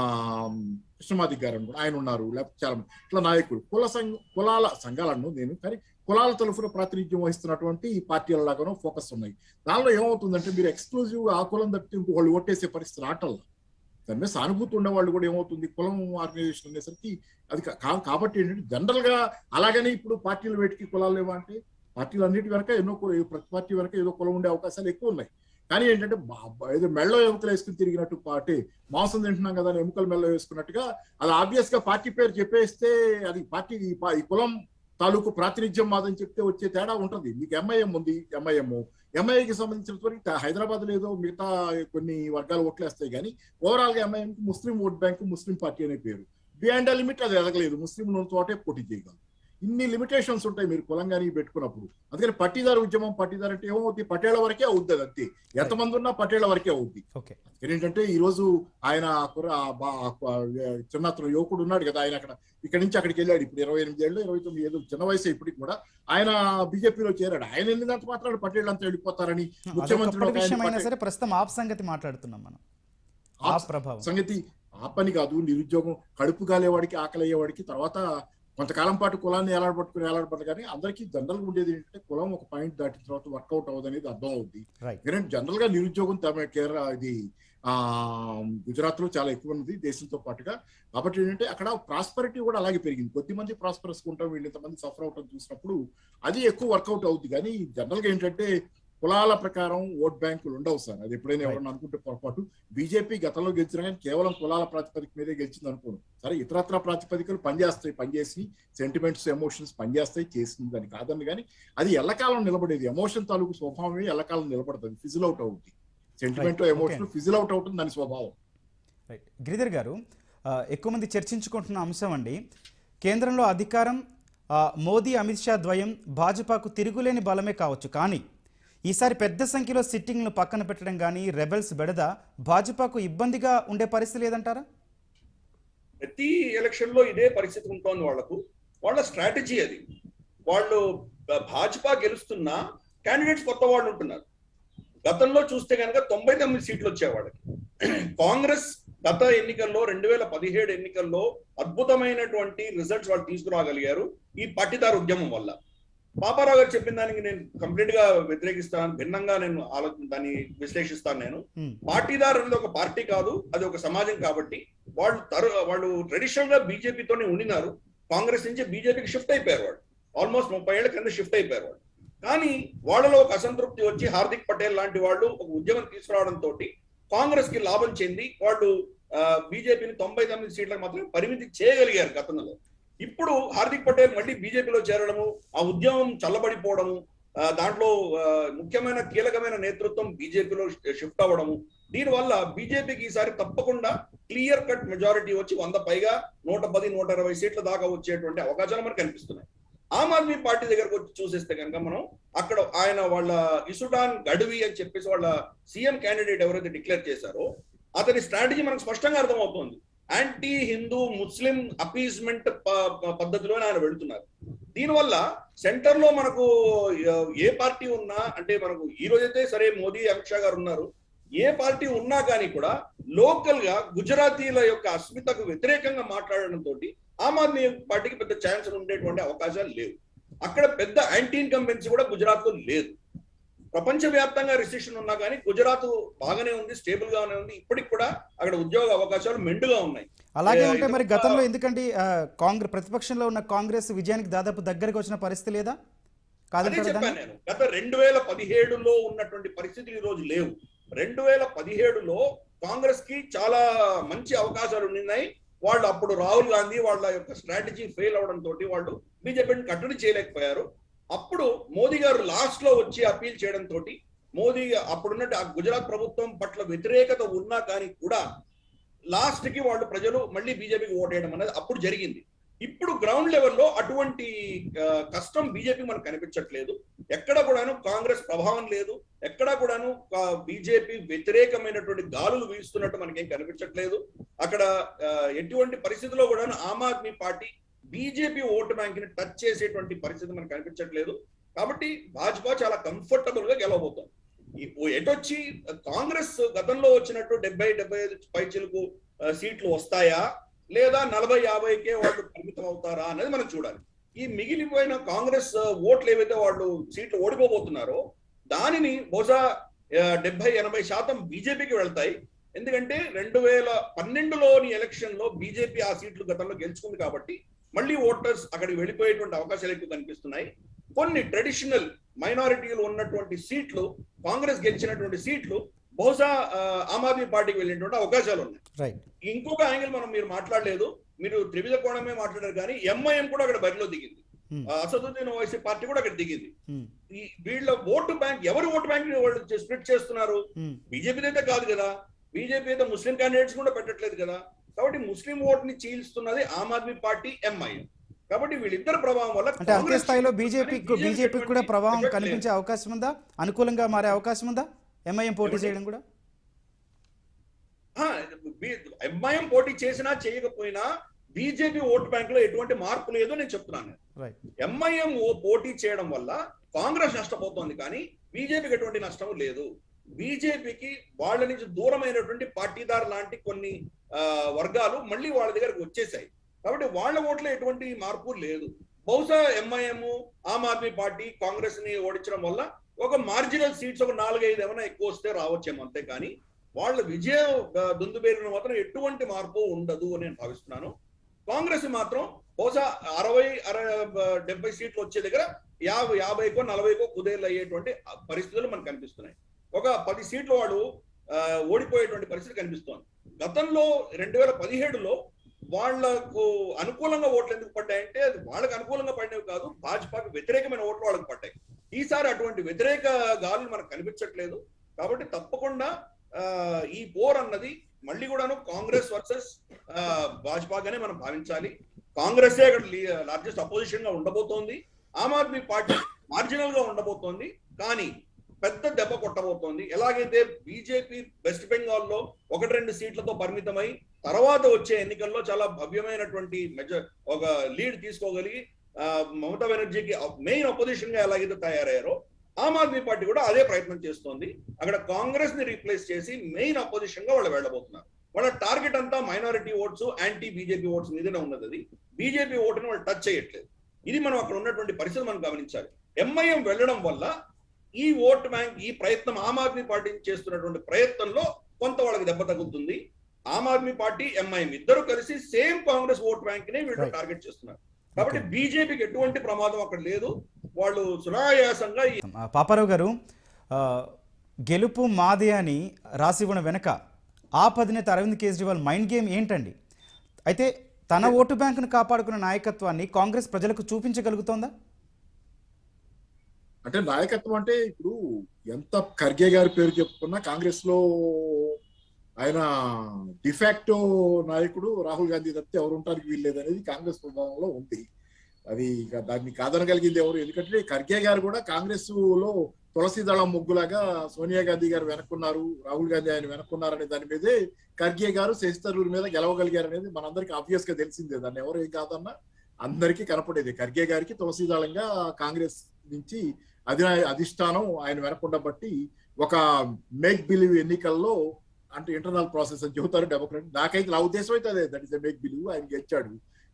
కృష్ణమాది గారు కూడా ఆయన ఉన్నారు. లేకపోతే చాలా ఇట్లా నాయకులు కుల సంఘ కులాల సంఘాలను నేను కానీ కులాల తరఫున ప్రాతినిధ్యం వహిస్తున్నటువంటి ఈ పార్టీల లాగానో ఫోకస్ ఉన్నాయి. దానిలో ఏమవుతుందంటే మీరు ఎక్స్క్లూజివ్ ఆ కులం తప్పితే ఇంకొకళ్ళు ఓటేసే పరిస్థితి రావటంలో దాని మీద సానుభూతి ఉండేవాళ్ళు కూడా ఏమవుతుంది? కులం ఆర్గనైజేషన్ అనేసరికి అది కాబట్టి ఏంటంటే జనరల్గా అలాగనే ఇప్పుడు పార్టీలు వేటికి కులాలు లేవా అంటే పార్టీలు అన్నిటి వెనక ఎన్నో ప్రతి పార్టీ వెనక ఏదో కులం ఉండే అవకాశాలు ఎక్కువ ఉన్నాయి. కానీ ఏంటంటే ఏదో మెళ్ళో ఎముకలు వేసుకుని తిరిగినట్టు పార్టీ మాంసం తింటున్నాం కదా అని ఎముకలు మెళ్ళో వేసుకున్నట్టుగా అది ఆబ్వియస్గా పార్టీ పేరు చెప్పేస్తే అది పార్టీ ఈ కులం తాలూకు ప్రాతినిధ్యం మాదని చెప్తే వచ్చే తేడా ఉంటుంది. మీకు ఎంఐఎం ఉంది ఎంఐఎం ఎంఐఏకి సంబంధించిన హైదరాబాద్ లేదో మిగతా కొన్ని వర్గాలు ఓట్లు వేస్తాయి కానీ ఓవరాల్గా MIM Muslim vote bank Muslim party అనే పేరు. బియాండ్ లిమిట్ అది ఎదగలేదు. ముస్లిం చోటే పోటీ చేయగలరు. ఇన్ని లిమిటేషన్స్ ఉంటాయి మీరు కులంగాని పెట్టుకున్నప్పుడు. అందుకని పట్టీదారు ఉద్యమం పట్టీదారు అంటే ఏమవుతుంది పటేళ్ళ వరకే అవుద్ది అది అంతే. ఎంతమంది ఉన్నా పటేళ్ళ వరకే అవుద్ది. ఏంటంటే ఈ రోజు ఆయన చిన్నతను యువకుడు ఉన్నాడు కదా ఆయన అక్కడ ఇక్కడ నుంచి అక్కడికి వెళ్ళాడు. ఇప్పుడు ఇరవై ఎనిమిది ఏళ్ళు ఇరవై తొమ్మిది ఏళ్ళు చిన్న వయసు ఇప్పటికి కూడా. ఆయన బీజేపీలో చేరాడు. ఆయన వెళ్ళినంత మాత్రం పటేళ్ళు అంతా వెళ్ళిపోతారని ముఖ్యమంత్రి ప్రస్తుతం ఆప్ సంగతి మాట్లాడుతున్నాం మనం. సంగతి ఆ పని కాదు నిరుద్యోగం కడుపు గాలేవాడికి ఆకలి అయ్యేవాడికి తర్వాత కొంతకాలం పాటు కులాన్ని ఎలాడబట్టుకుని ఎలాడబట్టు కానీ అందరికీ జనరల్ ఉండేది ఏంటంటే కులం ఒక పాయింట్ దాటిన తర్వాత వర్కౌట్ అవ్వదు అనేది అర్థం అవుద్ది. ఎందుకంటే జనరల్గా నిరుద్యోగం తమ కేరళ ఇది ఆ గుజరాత్లో చాలా ఎక్కువ ఉన్నది దేశంతో పాటుగా. కాబట్టి ఏంటంటే అక్కడ ప్రాస్పరిటీ కూడా అలాగే పెరిగింది. కొద్ది మంది ప్రాస్పరస్ ఉంటాం వీళ్ళు ఇంతమంది సఫర్ అవటం చూసినప్పుడు అది ఎక్కువ వర్కౌట్ అవుతుంది కానీ జనరల్గా ఏంటంటే కులాల ప్రకారం ఓట్ బ్యాంకులు ఉండవు సార్. అది ఎప్పుడైనా ఎవరైనా అనుకుంటే పొరపాటు బీజేపీ గతంలో గెలిచిన కానీ కేవలం కులాల ప్రాతిపదిక మీదే గెలిచింది అనుకోను. సరే ఇతరత్ర ప్రాతిపదికలు పనిచేస్తాయి పనిచేసి సెంటిమెంట్స్ ఎమోషన్స్ పనిచేస్తాయి చేసింది దాని కాదని కానీ అది ఎల్లకాలం నిలబడేది. ఎమోషన్ తాలూకు స్వభావమే ఎల్లకాలం నిలబడుతుంది. ఫిజిల్ అవుట్ అవుతుంది సెంటిమెంట్. ఎమోషన్ ఫిజిల్ అవుట్ అవుతుంది దాని స్వభావం. రైట్ గిరిధర్ గారు ఎక్కువ మంది చర్చించుకుంటున్న అంశం అండి. కేంద్రంలో అధికారం మోదీ అమిత్ షా ద్వయం భాజపాకు తిరుగులేని బలమే కావచ్చు. కానీ ఈసారి పెద్ద సంఖ్యలో సిట్టింగ్ను పక్కన పెట్టడం కానీ రెబెల్స్ బెడద భాజపాకు ఇబ్బందిగా ఉండే పరిస్థితి లేదంటారా? ప్రతి ఎలక్షన్లో ఇదే పరిస్థితి ఉంటుంది వాళ్ళకు. వాళ్ళ స్ట్రాటజీ అది. వాళ్ళు భాజపా గెలుస్తున్న క్యాండిడేట్స్ కొత్త వాళ్ళు ఉంటున్నారు. గతంలో చూస్తే కనుక తొంభై తొమ్మిది సీట్లు వచ్చేవాళ్ళకి కాంగ్రెస్ గత ఎన్నికల్లో రెండు వేల పదిహేడు ఎన్నికల్లో అద్భుతమైనటువంటి రిజల్ట్స్ వాళ్ళు తీసుకురాగలిగారు. ఈ పట్టిదారు ఉద్యమం వల్ల. పాపారావు గారు చెప్పిన దానికి నేను కంప్లీట్గా వ్యతిరేకిస్తాను భిన్నంగా నేను ఆలోచన దాన్ని విశ్లేషిస్తాను నేను. హ్మ్. పార్టీదారు అనేది ఒక పార్టీ కాదు అది ఒక సమాజం కాబట్టి వాళ్ళు తరు వాళ్ళు ట్రెడిషనల్గా బీజేపీతోనే ఉండినారు. కాంగ్రెస్ నుంచి బీజేపీకి షిఫ్ట్ అయిపోయారు వాళ్ళు. ఆల్మోస్ట్ ముప్పై ఏళ్ళ కింద షిఫ్ట్ అయిపోయారు వాళ్ళు. కానీ వాళ్ళలో ఒక అసంతృప్తి వచ్చి హార్దిక్ పటేల్ లాంటి వాళ్ళు ఒక ఉద్యమం తీసుకురావడం తోటి కాంగ్రెస్కి లాభం చెంది వాళ్ళు బీజేపీని తొంభై తొమ్మిది సీట్లకు మాత్రమే పరిమితి చేయగలిగారు గతంలో. ఇప్పుడు హార్దిక్ పటేల్ మళ్ళీ బీజేపీలో చేరడము ఆ ఉద్యమం చల్లబడిపోవడము దాంట్లో ముఖ్యమైన కీలకమైన నేతృత్వం బీజేపీలో షిఫ్ట్ అవ్వడము. దీనివల్ల బీజేపీకి ఈసారి తప్పకుండా క్లియర్ కట్ మెజారిటీ వచ్చి వంద పైగా నూట పది నూట ఇరవై సీట్ల దాకా వచ్చేటువంటి అవకాశాలు మనకు కనిపిస్తున్నాయి. ఆమ్ ఆద్మీ పార్టీ దగ్గరకు వచ్చి చూసేస్తే కనుక మనం అక్కడ ఆయన వాళ్ళ ఇసుడాన్ గడువి అని చెప్పేసి వాళ్ళ సీఎం క్యాండిడేట్ ఎవరైతే డిక్లేర్ చేశారో అతని స్ట్రాటజీ మనకు స్పష్టంగా అర్థమవుతోంది. యాంటీ హిందూ ముస్లిం అపీజ్మెంట్ పద్ధతిలోనే ఆయన వెళుతున్నారు. దీనివల్ల సెంటర్లో మనకు ఏ పార్టీ ఉన్నా అంటే మనకు ఈ రోజైతే సరే మోదీ అమిత్ షా గారు ఉన్నారు. ఏ పార్టీ ఉన్నా కానీ కూడా లోకల్గా గుజరాతీల యొక్క అస్మితకు వ్యతిరేకంగా మాట్లాడడం తోటి ఆమ్ ఆద్మీ పార్టీకి పెద్ద ఛాన్స్ ఉండేటువంటి అవకాశాలు లేవు. అక్కడ పెద్ద యాంటీ ఇన్కంబెన్సీ కూడా గుజరాత్లో లేదు. ప్రపంచవ్యాప్తంగా రిసెషన్ ఉన్నా కానీ గుజరాత్ బాగానే ఉంది స్టేబుల్ గానే ఉంది. ఇప్పటికి కూడా అక్కడ ఉద్యోగ అవకాశాలు మెండుగా ఉన్నాయి. అలాగే ఉంటే మరి గతంలో ఎందుకండి ఆ, కాంగ్రెస్ ప్రతిపక్షంలో ఉన్న కాంగ్రెస్ విజయానికి దాదాపు దగ్గరకు వచ్చిన పరిస్థితి లేదా? అదే చెప్పాను? నేను. గత రెండు వేల పదిహేడులో ఉన్నటువంటి పరిస్థితులు ఈ రోజు లేవు. రెండు వేల పదిహేడులో కాంగ్రెస్కి చాలా మంచి అవకాశాలు ఉన్నాయి. వాళ్ళు అప్పుడు రాహుల్ గాంధీ వాళ్ళ యొక్క స్ట్రాటజీ ఫెయిల్ అవడం తోటి వాళ్ళు బీజేపీని కట్టడి చేయలేకపోయారు. అప్పుడు మోదీ గారు లాస్ట్లో వచ్చి అపీల్ చేయడం తోటి మోదీ అప్పుడున్నట్టు ఆ గుజరాత్ ప్రభుత్వం పట్ల వ్యతిరేకత ఉన్నా కానీ కూడా లాస్ట్కి వాళ్ళు ప్రజలు మళ్ళీ బీజేపీకి ఓటేయడం అనేది అప్పుడు జరిగింది. ఇప్పుడు గ్రౌండ్ లెవెల్లో అటువంటి కష్టం బీజేపీ మనకు కనిపించట్లేదు. ఎక్కడ కూడాను కాంగ్రెస్ ప్రభావం లేదు. ఎక్కడ కూడాను బీజేపీ వ్యతిరేకమైనటువంటి గాలులు వీస్తున్నట్టు మనకేం కనిపించట్లేదు. అక్కడ ఎటువంటి పరిస్థితిలో కూడాను Aam Aadmi party BJP vote బ్యాంక్ని touch చేసేటువంటి పరిస్థితి మనకు కనిపించట్లేదు. కాబట్టి భాజపా చాలా కంఫర్టబుల్గా గెలవబోతోంది. ఎటొచ్చి కాంగ్రెస్ గతంలో వచ్చినట్టు డెబ్బై డెబ్బై ఐదు పైచిలకు సీట్లు వస్తాయా? లేదా నలభై యాభైకే వాళ్ళు పరిమితం అవుతారా అనేది మనం చూడాలి. ఈ మిగిలిపోయిన కాంగ్రెస్ ఓట్లు ఏవైతే వాళ్ళు సీట్లు ఓడిపోబోతున్నారో దానిని బహుశా డెబ్బై ఎనభై శాతం బీజేపీకి వెళ్తాయి. ఎందుకంటే రెండు వేల పన్నెండులోని ఎలక్షన్లో బీజేపీ ఆ సీట్లు గతంలో గెలుచుకుంది కాబట్టి మళ్ళీ ఓటర్స్ అక్కడికి వెళ్ళిపోయేటువంటి అవకాశాలు ఎక్కువ కనిపిస్తున్నాయి. కొన్ని ట్రెడిషనల్ మైనారిటీలు ఉన్నటువంటి సీట్లు కాంగ్రెస్ గెలిచినటువంటి సీట్లు బహుశా ఆమ్ ఆద్మీ పార్టీకి వెళ్ళినటువంటి అవకాశాలు ఉన్నాయి. ఇంకొక యాంగిల్ మనం మీరు మాట్లాడలేదు. మీరు త్రివిధ కోణమే మాట్లాడారు కానీ ఎంఐఎం కూడా అక్కడ బరిలో దిగింది. Hmm. అసదుద్దీన్ ఓవైసీ పార్టీ కూడా అక్కడ దిగింది. Hmm. ఈ వీళ్ళ ఓటు బ్యాంక్ ఎవరు ఓటు బ్యాంక్ వాళ్ళు స్ప్లిట్ చేస్తున్నారు? Hmm. బీజేపీ అయితే కాదు కదా. బీజేపీ అయితే ముస్లిం క్యాండిడేట్స్ కూడా పెట్టట్లేదు కదా. కాబట్టి ముస్లిం ఓట్ని చీల్స్తున్నది ఆమ్ ఆద్మీ పార్టీ ఎంఐఎం కాబట్టి వీళ్ళిద్దరు ప్రభావం వల్ల అంటే అంతే కాంగ్రెస్ స్థాయిలో BJP బీజేపీకి కూడా ప్రభావం. కనిపించే అవకాశం ఉందా? అనుకూలంగా మారే అవకాశం ఉందా? ఎంఐఎం పోటీ? చేయడం కూడా? ఎంఐఎం పోటీ చేసినా చేయకపోయినా బీజేపీ ఓటు బ్యాంక్లో ఎటువంటి మార్పు లేదు నేను చెప్తున్నాను. ఎంఐఎం పోటీ చేయడం వల్ల కాంగ్రెస్ నష్టపోతోంది కానీ బీజేపీకి ఎటువంటి నష్టం లేదు. బీజేపీకి వాళ్ళ నుంచి దూరమైనటువంటి పార్టీదార్ లాంటి కొన్ని వర్గాలు మళ్ళీ వాళ్ళ దగ్గరకు వచ్చేసాయి కాబట్టి వాళ్ళ ఓట్లో ఎటువంటి మార్పు లేదు. బహుశా ఎంఐఎం ఆమ్ ఆద్మీ పార్టీ కాంగ్రెస్ని ఓడించడం వల్ల ఒక మార్జినల్ సీట్స్ ఒక నాలుగైదు ఏమైనా ఎక్కువ వస్తే రావచ్చేమో అంతే కానీ వాళ్ళ విజయ ఆ, దుందుబేరిన మాత్రం ఎటువంటి మార్పు ఉండదు అని నేను భావిస్తున్నాను. కాంగ్రెస్ మాత్రం బహుశా అరవై అరవై డెబ్బై సీట్లు వచ్చే దగ్గర యాభై యాభైకో నలభైకో కుదేళ్ళు అయ్యేటువంటి పరిస్థితులు మనకు కనిపిస్తున్నాయి. ఒక పది సీట్లు వాడు ఓడిపోయేటువంటి పరిస్థితి కనిపిస్తోంది. గతంలో రెండు వేల పదిహేడులో వాళ్ళకు అనుకూలంగా ఓట్లు ఎందుకు పడ్డాయంటే అది వాళ్ళకి అనుకూలంగా పడినవి కాదు భాజపాకి వ్యతిరేకమైన ఓట్లు వాళ్ళకి పడ్డాయి. ఈసారి అటువంటి వ్యతిరేక గాలులు మనకు కనిపించట్లేదు. కాబట్టి తప్పకుండా ఆ, ఈ పోర్ అన్నది మళ్ళీ కూడాను కాంగ్రెస్ వర్సెస్ భాజపాగానే మనం భావించాలి. కాంగ్రెస్ అక్కడ లార్జెస్ట్ అపోజిషన్గా ఉండబోతోంది. ఆమ్ ఆద్మీ పార్టీ మార్జినల్గా ఉండబోతోంది. కానీ పెద్ద దెబ్బ కొట్టబోతోంది. ఎలాగైతే బీజేపీ వెస్ట్ బెంగాల్లో ఒకటి రెండు సీట్లతో పరిమితమై తర్వాత వచ్చే ఎన్నికల్లో చాలా భవ్యమైనటువంటి మెజ ఒక లీడ్ తీసుకోగలిగి మమతా బెనర్జీకి మెయిన్ అపోజిషన్గా ఎలాగైతే తయారయ్యారో ఆమ్ ఆద్మీ పార్టీ కూడా అదే ప్రయత్నం చేస్తోంది. అక్కడ కాంగ్రెస్ని రీప్లేస్ చేసి మెయిన్ అపోజిషన్గా వాళ్ళు వెళ్ళబోతున్నారు. వాళ్ళ టార్గెట్ అంతా minority votes anti BJP votes మీదనే ఉన్నది అది. బీజేపీ ఓటుని వాళ్ళు టచ్ చేయట్లేదు. ఇది మనం అక్కడ ఉన్నటువంటి పరిస్థితి మనం గమనించాలి. ఎంఐఎం వెళ్ళడం వల్ల ఈ ఓట్ బ్యాంక్ ఈ ప్రయత్నం ఆమ్ ఆద్మీ పార్టీ చేస్తున్నటువంటి ప్రయత్నంలో కొంత వాళ్ళకి దెబ్బ తగ్గుతుంది ఆమ్ ఆద్మీ పార్టీ ఎంఐఎం ఇద్దరు కలిసి సేమ్ కాంగ్రెస్ ఓట్ బ్యాంక్ని వీళ్ళు. టార్గెట్ చేస్తున్నారు. కాబట్టి బీజేపీకి ఎటువంటి ప్రమాదం అక్కడ లేదు. వాళ్ళు సునాయాసంగా పాపారావు గారు గెలుపు మాదే అని రాసివ్వడం వెనక ఆప్ అధినేత అరవింద్ కేజ్రీవాల్ మైండ్ గేమ్ ఏంటండి? అయితే తన ఓటు బ్యాంకును కాపాడుకున్న నాయకత్వాన్ని కాంగ్రెస్ ప్రజలకు చూపించగలుగుతోందా? అంటే నాయకత్వం అంటే ఇప్పుడు ఎంత ఖర్గే గారి పేరు చెప్పుకున్నా కాంగ్రెస్లో ఆయన డిఫాక్టో నాయకుడు రాహుల్ గాంధీ తప్పితే ఎవరు ఉంటానికి వీల్లేదు అనేది కాంగ్రెస్ ప్రభావంలో ఉంది. అది దాన్ని కాదనగలిగింది ఎవరు? ఎందుకంటే ఖర్గే గారు కూడా కాంగ్రెస్లో తులసి దళం ముగ్గులాగా సోనియా గాంధీ గారు వెనక్కున్నారు రాహుల్ గాంధీ ఆయన వెనక్కున్నారు అనే దాని మీదే ఖర్గే గారు శశితరూర్ మీద గెలవగలిగారు అనేది మనందరికి ఆబ్వియస్గా తెలిసిందే. దాన్ని ఎవరు ఏం కాదన్నా అందరికీ కనపడేది. ఖర్గే గారికి తులసి దళంగా కాంగ్రెస్ నుంచి అది అధిష్టానం ఆయన వెనకుండా బట్టి ఒక మేక్ బిలీవ్ ఎన్నికల్లో అంటే ఇంటర్నల్ ప్రాసెస్ అని చెబుతారు డెమోక్రాట్ నాకైతే నా ఉద్దేశం అయితే అదే దట్ ఇస్ మేక్ బిలీవ్ ఆయన గెలిచాడు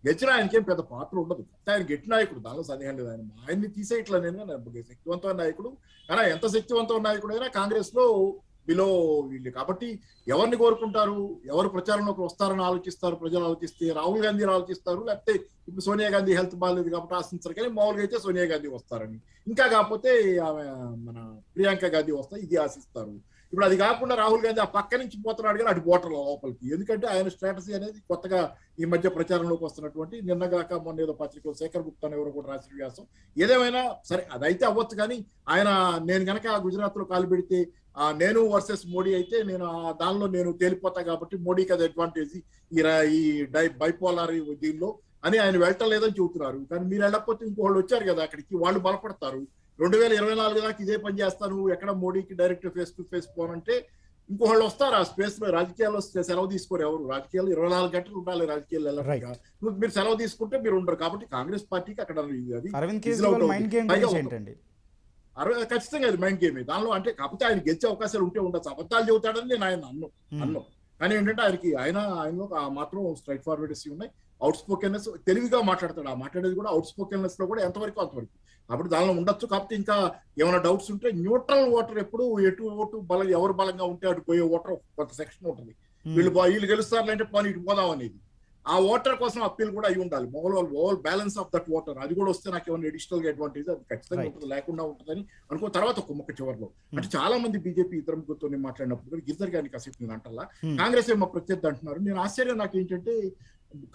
గెలిచినా ఆయనకేం పెద్ద పాత్ర ఉండదు. ఆయన గట్టి నాయకుడు. దానిలో సందేహం లేదు. ఆయన ఆయన్ని తీసేయట్లా నేను. శక్తివంతమైన నాయకుడు. కానీ ఎంత శక్తివంతమైన నాయకుడు అయినా కాంగ్రెస్లో బిలో వీళ్ళు. కాబట్టి ఎవరిని కోరుకుంటారు? ఎవరు ప్రచారంలోకి వస్తారని ఆలోచిస్తారు? ప్రజలు ఆలోచిస్తే రాహుల్ గాంధీ ఆలోచిస్తారు? లేకపోతే ఇప్పుడు సోనియా గాంధీ హెల్త్ బాగాలేదు కాబట్టి ఆశించరు కానీ మామూలుగా అయితే సోనియా గాంధీ వస్తారని. ఇంకా కాకపోతే ఆమె మన ప్రియాంక గాంధీ వస్తారు ఇది ఆశిస్తారు. ఇప్పుడు అది కాకుండా రాహుల్ గాంధీ ఆ పక్క నుంచి పోతున్నాడు కానీ అటు పోటర్ లోపలికి. ఎందుకంటే ఆయన స్ట్రాటజీ అనేది కొత్తగా ఈ మధ్య ప్రచారంలోకి వస్తున్నటువంటి నిన్నగాక మొన్న ఏదో పత్రికలో శేఖర్ గుప్తా అని ఎవరు కూడా రాసిన వ్యాసం. ఏదేమైనా సరే అదైతే అవ్వచ్చు కానీ ఆయన నేను గనక గుజరాత్లో కాలు పెడితే ఆ నేను వర్సెస్ మోడీ అయితే నేను ఆ దానిలో నేను తేలిపోతా కాబట్టి మోడీకి అది అడ్వాంటేజ్ ఈ ఈ డై బైపోలార్ దీనిలో అని ఆయన వెళ్ళటలేదని చెబుతున్నారు. కానీ మీరు వెళ్ళకపోతే ఇంకోళ్ళు వచ్చారు కదా అక్కడికి వాళ్ళు బలపడతారు. రెండు వేల ఇరవై నాలుగు దాకా ఇదే పని చేస్తాను. ఎక్కడ మోడీకి డైరెక్ట్ ఫేస్ టు ఫేస్ పోనంటే ఇంకోళ్ళు వస్తారు ఆ స్పేస్లో. రాజకీయాల్లో సెలవు తీసుకోరు ఎవరు. రాజకీయాలు ఇరవై నాలుగు గంటలు ఉండాలి రాజకీయాలు నువ్వు మీరు సెలవు తీసుకుంటే మీరు ఉండరు. కాబట్టి కాంగ్రెస్ పార్టీకి అక్కడ అది అరవై ఖచ్చితంగా అది మైండ్ గేమే దానిలో అంటే కాకపోతే ఆయన గెలిచే అవకాశాలు ఉంటే ఉండొచ్చు. అబద్ధాలు చెబుతాడని నేను ఆయన అన్ను. అన్ను కానీ ఏంటంటే ఆయనకి ఆయన ఆయనలో మాత్రం స్ట్రైట్ ఫార్వర్డ్స్ ఉన్నాయి. అవుట్ స్పోకెన్నెస్ తెలివిగా మాట్లాడతాడు. ఆ మాట్లాడేది కూడా అవుట్ స్పోకెన్నెస్లో కూడా ఎంతవరకు అంతవరకు. కాబట్టి దానిలో ఉండొచ్చు కాకపోతే ఇంకా ఏమైనా డౌట్స్ ఉంటే న్యూట్రల్ ఓటర్ ఎప్పుడు ఎటు ఓటు బలం ఎవరు బలంగా ఉంటే అటు పోయే ఓటర్ కొంత సెక్షన్ ఉంటుంది. వీళ్ళు వీళ్ళు గెలుస్తారు అంటే పని ఇటు పోదాం అనేది. ఆ ఓటర్ కోసం అప్పీల్ కూడా అయి ఉండాలి. Over over balance of that voter అది కూడా వస్తే నాకు ఏమైనా అడిషనల్గా అడ్వాంటేజ్ అది ఖచ్చితంగా. ఉంటుంది లేకుండా ఉంటుందని అనుకో తర్వాత ఒక ముక్క చివరిలో. అంటే చాలా మంది బీజేపీ ఇతర ముగ్గురుతో మాట్లాడినప్పుడు కూడా గిరిధర్ గారిని కాసేపు నేను అంటల్లా. Hmm. కాంగ్రెస్ ఏమో ప్రత్యర్థి అంటున్నారు. నేను ఆశ్చర్యం నాకు ఏంటంటే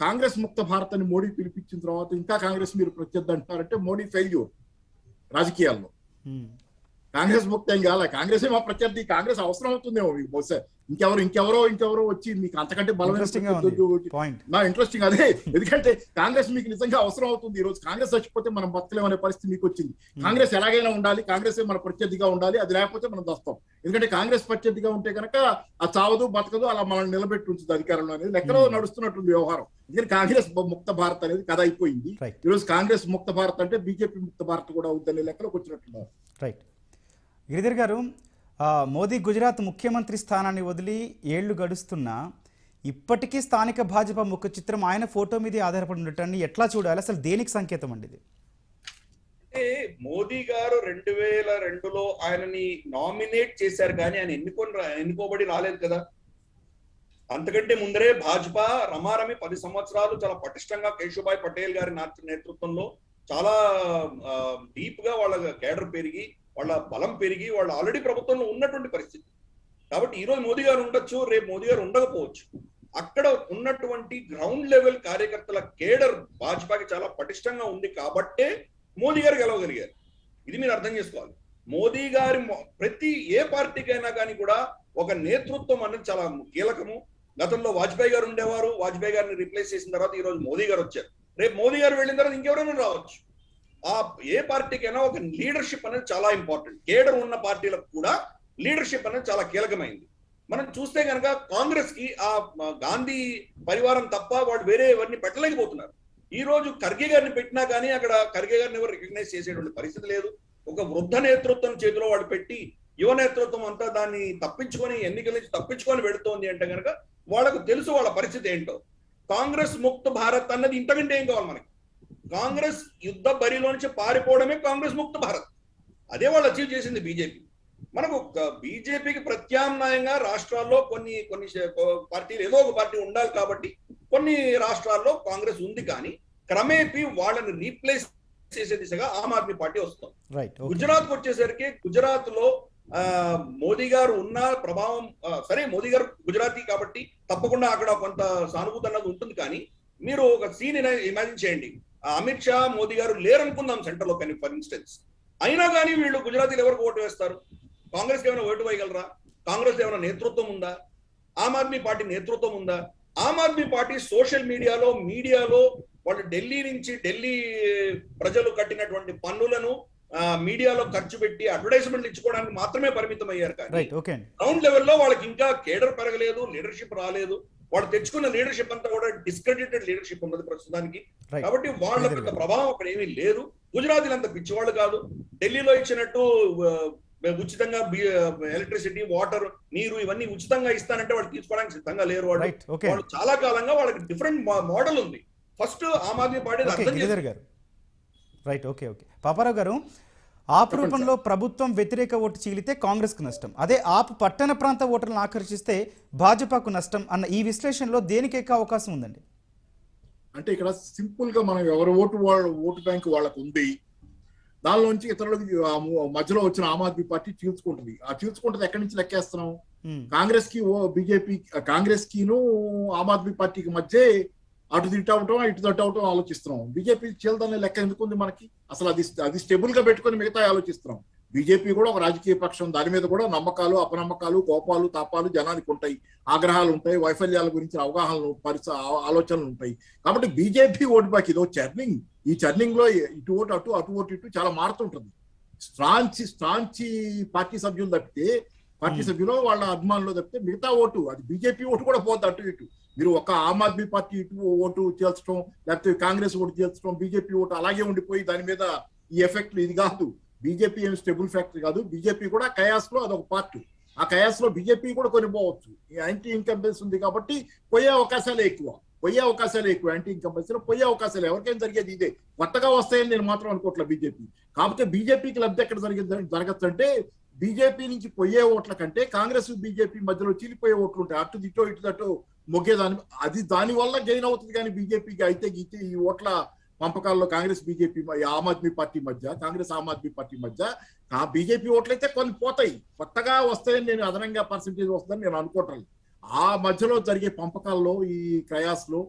కాంగ్రెస్ ముక్త భారత్ అని మోడీ పిలిపించిన తర్వాత ఇంకా కాంగ్రెస్ మీరు ప్రత్యర్థి అంటున్నారంటే మోడీ ఫెయిల్యూర్ రాజకీయాల్లో. Hmm. కాంగ్రెస్ ముక్త ఏం కాలే. కాంగ్రెస్ మా ప్రత్యర్థి. కాంగ్రెస్ అవసరం అవుతుందేమో మీకు బహుశా. ఇంకెవరు ఇంకెవరో ఇంకెవరో వచ్చి మీకు అంతకంటే బలమైన నా ఇంట్రెస్టింగ్ అదే. ఎందుకంటే కాంగ్రెస్ మీకు నిజంగా అవసరం అవుతుంది. ఈ రోజు కాంగ్రెస్ చచ్చిపోతే మనం బతకలేమనే పరిస్థితి మీకు వచ్చింది. కాంగ్రెస్ ఎలాగైనా ఉండాలి. కాంగ్రెస్ మన ప్రత్యర్థిగా ఉండాలి. అది లేకపోతే మనం దస్తాం. ఎందుకంటే కాంగ్రెస్ ప్రత్యర్థిగా ఉంటే కనుక అది చావదు బతకదు అలా మనం నిలబెట్టి ఉంచుతుంది అధికారంలో అనేది. లెక్కలో Hmm. నడుస్తున్నటువంటి వ్యవహారం. ఎందుకంటే కాంగ్రెస్ ముక్త భారత్ అనేది కథ అయిపోయింది. ఈ రోజు కాంగ్రెస్ ముక్త భారత్ అంటే బీజేపీ ముక్త భారత్ కూడా అవుతుందనే లెక్కలోకి వచ్చినట్టున్నారు. రైట్ గిరిధర్ గారు మోదీ గుజరాత్ ముఖ్యమంత్రి స్థానాన్ని వదిలి ఏళ్ళు గడుస్తున్నా ఇప్పటికీ స్థానిక భాజపా ముఖ చిత్రం ఆయన ఫోటో మీద ఆధారపడి ఉండటాన్ని ఎట్లా చూడాలి? అసలు దేనికి సంకేతం అండి ఇది? మోదీ గారు రెండు వేల రెండులో ఆయనని నామినేట్ చేశారు కానీ ఆయన ఎన్నుకొని రా- ఎన్నుకోబడి రాలేదు కదా. అంతకంటే ముందరే భాజపా రమారమి పది సంవత్సరాలు చాలా పటిష్టంగా కేశుభాయ్ పటేల్ గారి నేతృత్వంలో చాలా డీప్గా వాళ్ళ కేడర్ పెరిగి వాళ్ళ బలం పెరిగి వాళ్ళు ఆల్రెడీ ప్రభుత్వంలో ఉన్నటువంటి పరిస్థితి. కాబట్టి ఈ రోజు మోదీ గారు ఉండొచ్చు రేపు మోదీ గారు ఉండకపోవచ్చు. అక్కడ ఉన్నటువంటి గ్రౌండ్ లెవెల్ కార్యకర్తల కేడర్ భాజపాకి చాలా పటిష్టంగా ఉంది కాబట్టే మోదీ గారు గెలవగలిగారు. ఇది మీరు అర్థం చేసుకోవాలి. మోదీ గారి ప్రతి ఏ పార్టీకైనా కానీ కూడా ఒక నేతృత్వం అనేది చాలా కీలకము. గతంలో వాజ్పేయి గారు ఉండేవారు. వాజ్పేయి గారిని రిప్లేస్ చేసిన తర్వాత ఈ రోజు మోదీ గారు వచ్చారు. రేపు మోదీ గారు వెళ్ళిన తర్వాత ఇంకెవరైనా రావచ్చు. ఆ ఏ పార్టీకైనా ఒక లీడర్షిప్ అనేది చాలా ఇంపార్టెంట్ కేడర్ ఉన్న పార్టీలకు కూడా లీడర్షిప్ అనేది చాలా కీలకమైంది. మనం చూస్తే కనుక కాంగ్రెస్కి ఆ గాంధీ పరివారం తప్ప వాళ్ళు వేరే ఎవరిని పెట్టలేకపోతున్నారు. ఈ రోజు ఖర్గే గారిని పెట్టినా కానీ అక్కడ ఖర్గే గారిని ఎవరు రికగ్నైజ్ చేసేటువంటి పరిస్థితి లేదు. ఒక వృద్ధ నేతృత్వం చేతిలో వాడు పెట్టి యువ నేతృత్వం అంతా దాన్ని తప్పించుకొని ఎన్నికల నుంచి తప్పించుకొని పెడుతోంది అంటే కనుక వాళ్ళకు తెలుసు వాళ్ళ పరిస్థితి ఏంటో. కాంగ్రెస్ ముక్త భారత్ అన్నది ఇంతకంటే ఏం కావాలి మనకి? కాంగ్రెస్ యుద్ధ బరిలో నుంచి పారిపోవడమే కాంగ్రెస్ ముక్త భారత్. అదే వాళ్ళు అచీవ్ చేసింది బీజేపీ మనకు బీజేపీకి ప్రత్యామ్నాయంగా రాష్ట్రాల్లో కొన్ని కొన్ని పార్టీలు ఏదో ఒక పార్టీ ఉండాలి కాబట్టి కొన్ని రాష్ట్రాల్లో కాంగ్రెస్ ఉంది కానీ క్రమేపీ వాళ్ళని రీప్లేస్ చేసే దిశగా ఆమ్ ఆద్మీ పార్టీ వస్తుంది. గుజరాత్ వచ్చేసరికి గుజరాత్లో మోదీ గారు ఉన్న ప్రభావం సరే మోదీ గారు గుజరాతీ కాబట్టి తప్పకుండా అక్కడ కొంత సానుభూతి అన్నది ఉంటుంది కానీ మీరు ఒక సీన్ ఇమాజిన్ చేయండి. అమిత్ షా మోదీ గారు లేరనుకుందాం సెంటర్లో కానీ ఫర్ ఇన్స్టెన్స్. అయినా కానీ వీళ్ళు గుజరాతీలు ఎవరికి ఓటు వేస్తారు? కాంగ్రెస్ ఏమైనా ఓటు వేయగలరా? కాంగ్రెస్ ఏమైనా నేతృత్వం ఉందా? ఆమ్ ఆద్మీ పార్టీ నేతృత్వం ఉందా? ఆమ్ ఆద్మీ పార్టీ సోషల్ మీడియాలో మీడియాలో వాళ్ళు ఢిల్లీ నుంచి ఢిల్లీ ప్రజలు కట్టినటువంటి పన్నులను మీడియాలో ఖర్చు పెట్టి అడ్వర్టైజ్మెంట్లు ఇచ్చుకోవడానికి మాత్రమే పరిమితం అయ్యారు కానీ గ్రౌండ్ లెవెల్లో వాళ్ళకి ఇంకా కేడర్ పెరగలేదు లీడర్షిప్ రాలేదు. వాళ్ళు తెచ్చుకున్న లీడర్షిప్ అంతా కూడా డిస్క్రెడిటెడ్ లీడర్షిప్ ఉన్నది ప్రస్తుతానికి. కాబట్టి వాళ్ళకి అంత ప్రభావం అక్కడ ఏమీ లేదు. గుజరాతీలు అంత పిచ్చివాళ్ళు కాదు. ఢిల్లీలో ఇచ్చినట్టు ఉచితంగా ఎలక్ట్రిసిటీ వాటర్ నీరు ఇవన్నీ ఉచితంగా ఇస్తానంటే వాళ్ళు తీసుకోవడానికి సిద్ధంగా లేరు వాళ్ళు ఓకే వాళ్ళు చాలా కాలంగా వాళ్ళకి డిఫరెంట్ మోడల్ ఉంది. ఫస్ట్ ఆమ్ ఆద్మీ పార్టీ అర్థం రైట్ ఓకే ఓకే పాపారావు గారు ఆప్ రూపంలో ప్రభుత్వం వ్యతిరేక ఓటు చీలితే కాంగ్రెస్కు నష్టం. అదే ఆప్ పట్టణ ప్రాంత ఓటర్లను ఆకర్షిస్తే భాజపాకు నష్టం అన్న ఈ విశ్లేషణలో దేనికి అవకాశం ఉందండి? అంటే ఇక్కడ సింపుల్గా మనం ఎవరి ఓటు వాళ్ళ ఓటు బ్యాంక్ వాళ్ళకు ఉంది దానిలోంచి ఇతరులకు మధ్యలో వచ్చిన ఆమ్ ఆద్మీ పార్టీ చీల్చుకుంటుంది. ఆ చీల్చుకుంటుంది ఎక్కడి నుంచి లెక్కేస్తున్నాం? కాంగ్రెస్కి ఓ బీజేపీ కాంగ్రెస్ కిను ఆమ్ ఆద్మీ పార్టీకి మధ్య అటు తిట్టు అవటం ఇటు తట్టు అవటం ఆలోచిస్తున్నాం. బీజేపీ చీలదనే లెక్క ఎందుకు ఉంది మనకి? అసలు అది అది స్టేబుల్గా పెట్టుకొని మిగతా ఆలోచిస్తున్నాం. బీజేపీ కూడా ఒక రాజకీయ పక్షం దాని మీద కూడా నమ్మకాలు అపనమ్మకాలు కోపాలు తాపాలు జనానికి ఉంటాయి. ఆగ్రహాలు ఉంటాయి వైఫల్యాల గురించి అవగాహనలు పరిస ఆలోచనలు ఉంటాయి. కాబట్టి బీజేపీ ఓటు బాకి ఇదో చర్నింగ్. ఈ చర్నింగ్లో ఇటు ఓటు అటు అటు ఓటు ఇటు చాలా మారుతుంటుంది. స్ట్రాంచి స్ట్రాంచి పార్టీ సభ్యులు తప్పితే పార్టీ. సభ్యులు వాళ్ళ అభిమానులు తప్పితే మిగతా ఓటు అది బీజేపీ ఓటు కూడా పోతుంది అటు ఇటు. మీరు ఒక ఆమ్ ఆద్మీ పార్టీ ఇటు ఓటు చేల్చడం లేకపోతే కాంగ్రెస్ ఓటు చేల్చడం బీజేపీ ఓటు అలాగే ఉండిపోయి దాని మీద ఈ ఎఫెక్ట్ ఇది కాదు. బీజేపీ ఏం స్టెబుల్ ఫ్యాక్టరీ కాదు. బీజేపీ కూడా కయాస్లో అదొక పార్టీ ఆ కయాస్లో బీజేపీ కూడా కొనిపోవచ్చు. ఈ యాంటీ ఇన్కంబెన్స్ ఉంది కాబట్టి పోయే అవకాశాలే ఎక్కువ. పోయే అవకాశాలే ఎక్కువ. యాంటీ ఇన్కంబెన్స్లో పోయే అవకాశాలు. ఎవరికైనా జరిగేది ఇదే? కొత్తగా వస్తాయని నేను మాత్రం అనుకోవట్లే బీజేపీ. కాకపోతే బీజేపీకి లబ్ధి ఎక్కడ జరిగింది జరగచ్చు అంటే బీజేపీ నుంచి పోయే ఓట్ల కంటే కాంగ్రెస్ బీజేపీ మధ్యలో చీలిపోయే ఓట్లు ఉంటాయి. అటు ఇటో ఇటు దటో మొగ్గేదాని అది దాని వల్ల గెయిన్ అవుతుంది కానీ బీజేపీకి అయితే గీతే ఈ ఓట్ల పంపకాల్లో Congress BJP Aam Aadmi Party మధ్య కాంగ్రెస్ ఆమ్ ఆద్మీ పార్టీ మధ్య ఆ బీజేపీ ఓట్లు అయితే కొన్ని పోతాయి. కొత్తగా వస్తాయని నేను అదనంగా పర్సంటేజ్ వస్తుందని నేను అనుకోవటం ఆ మధ్యలో జరిగే పంపకాల్లో ఈ కయాస్లో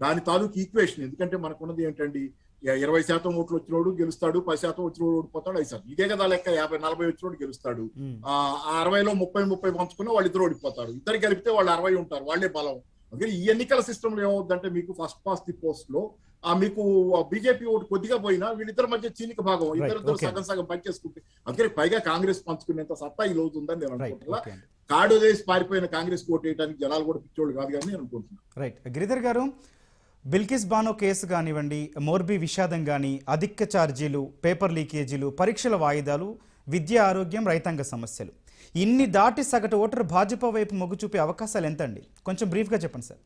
దాని తాలూకు ఈక్వేషన్ ఎందుకంటే మనకున్నది ఏంటండి? ఇరవై శాతం ఓట్లు వచ్చినోడు గెలుస్తాడు పది శాతం వచ్చినోడు ఓడిపోతాడు ఐదు శాతం. ఇదే కదా లెక్క యాభై నలభై వచ్చినోడు గెలుస్తాడు. ఆ అరవైలో ముప్పై ముప్పై పంచుకున్న వాళ్ళు ఇద్దరు ఓడిపోతారు. ఇద్దరు కలిపితే వాళ్ళు అరవై ఉంటారు వాళ్ళే బలం. అందుకని ఈ ఎన్నికల సిస్టమ్లో ఏమవుద్దంటే మీకు ఫస్ట్ పాస్ ది పోస్ట్లో ఆ మీకు బీజేపీ ఓటు కొద్దిగా పోయినా వీళ్ళిద్దరి మధ్య చీలిక భాగం ఇద్దరిద్దరు. సగం సగం పంచేసుకుంటే అందుకని పైగా కాంగ్రెస్ పంచుకునేంత సత్తా ఈ రోజు ఉందని నేను అనుకుంటున్నా. కాడు వదిలేసి పారిపోయిన కాంగ్రెస్ ఓటు వేయడానికి జనాలు కూడా పిచ్చోళ్ళు కాదు కానీ నేను అనుకుంటున్నాను రైట్ గిరిధర్ గారు బిల్కిస్ బానో కేసు కానివ్వండి మోర్బీ విషాదం కానీ అధిక ఛార్జీలు పేపర్ లీకేజీలు పరీక్షల వాయిదాలు విద్య ఆరోగ్యం రైతాంగ సమస్యలు. ఇన్ని దాటి సగటు ఓటర్ భాజపా వైపు మొగ్గు చూపే అవకాశాలు ఎంత అండి కొంచెం బ్రీఫ్గా చెప్పండి సార్.